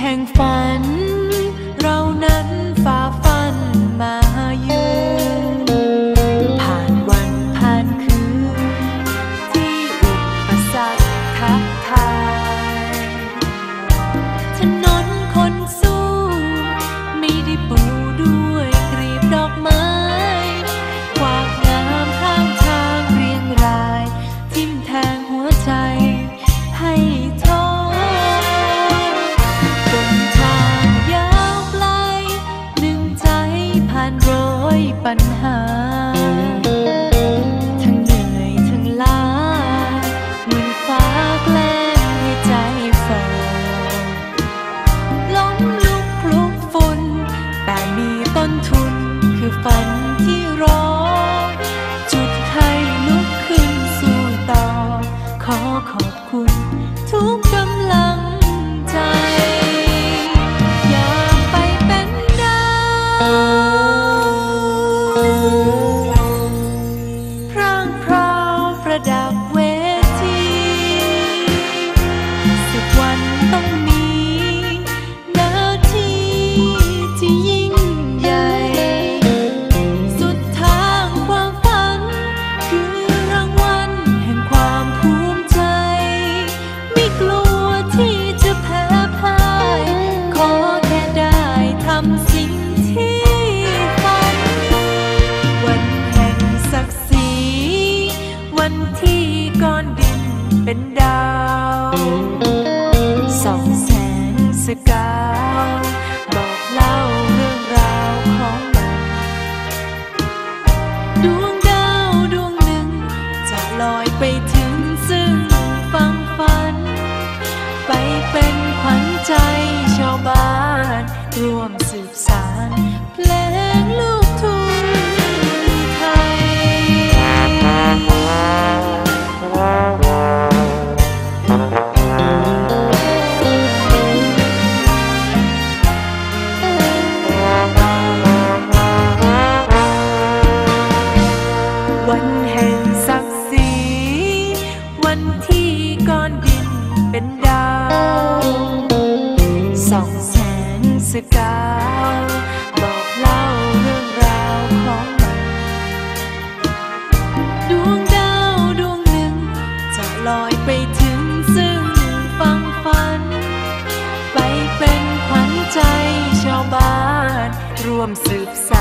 แห่งฝัน เรานั้นานร้อยปัญหา ทั้งเหนื่อยทั้งล้าเหมือนฟ้าแกล้งให้ใจฝ่อล้มลุกคลุกฝุ่นแต่มีต้นทุนคือฝันที่รอ จุดให้ลุกขึ้นสู้ต่อ ขอขอบคุณ ง สกาวบอกเล่าเรื่องราวของมัน ดวงดาวดวงหนึ่ง จะลอยไปถึงซึ่งฟังฝัน ไปเป็นขวัญใจชาวบ้าน รวมสืบส